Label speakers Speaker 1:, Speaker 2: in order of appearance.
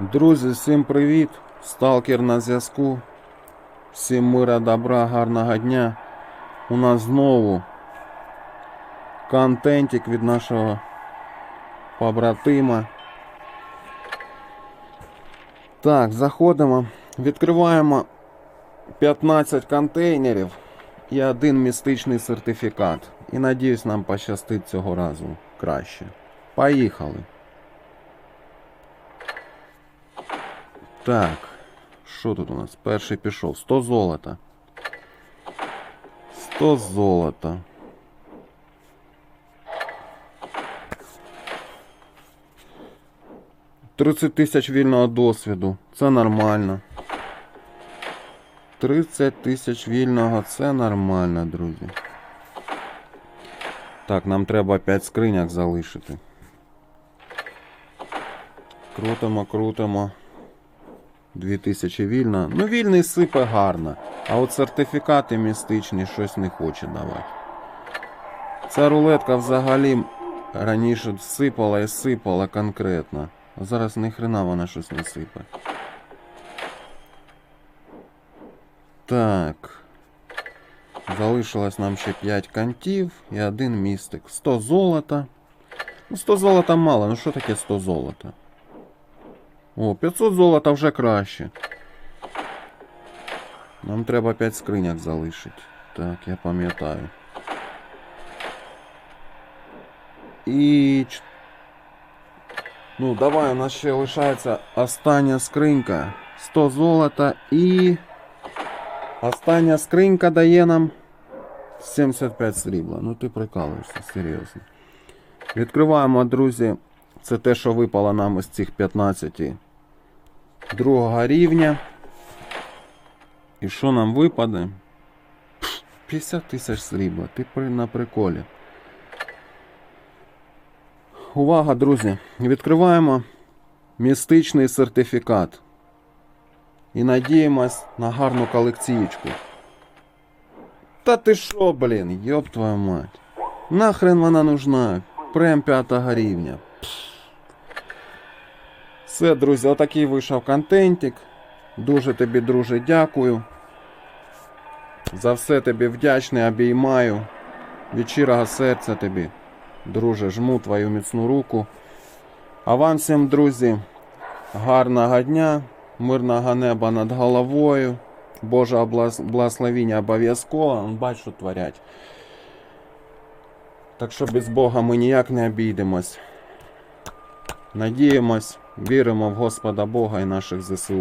Speaker 1: Друзі, всім привіт! Сталкер на зв'язку. Всім мира, добра, гарного дня. У нас знову контентик від нашого побратима. Так, заходимо, відкриваємо 15 контейнерів і один містичний сертифікат. І надіюсь, нам пощастить цього разу краще. Поїхали. Так, що тут у нас? Перший пішов. 100 золота. 100 золота. Тридцять тисяч вільного досвіду. Це нормально. 30 тисяч вільного це нормально, друзі. Так, нам треба 5 скриняк залишити. Крутимо, крутимо. 2000 вільно. Ну, вільний сипе гарно. А от сертифікати містичні щось не хоче давати. Ця рулетка взагалі раніше сипала і сипала конкретно. А зараз ніхрена вона щось не сипе. Так. Залишилось нам ще 5 кантів і один містик. 100 золота. Ну, 100 золота мало. Ну що таке 100 золота? О, 500 золота вже краще. Нам треба 5 скриняк залишити. Так, я пам'ятаю. І. Ну, давай, у нас ще лишається остання скринька. 100 золота і. Остання скринька дає нам 75 срібла. Ну ти прикалуєшся, серйозно. Відкриваємо, друзі. Це те, що випало нам із цих 15 другого рівня. І що нам випаде? 50 тисяч срібла. Ти на приколі. Увага, друзі! Відкриваємо містичний сертифікат. І надіємось на гарну колекцієчку. Та ти що, блін, йоб твою мать. Нахрен вона нужна? Прем п'ятого рівня. Все, друзі, отакий вийшов контентик. Дуже тобі, друже, дякую. За все тобі вдячний, обіймаю. Від щирого серця тобі, друже, жму твою міцну руку. А вам всім, друзі, гарного дня, мирного неба над головою. Блас- благословіння обов'язково. Он Бач, що творять. Так що без Бога ми ніяк не обійдемось. Надіємось, віримо в Господа Бога і наших ЗСУ.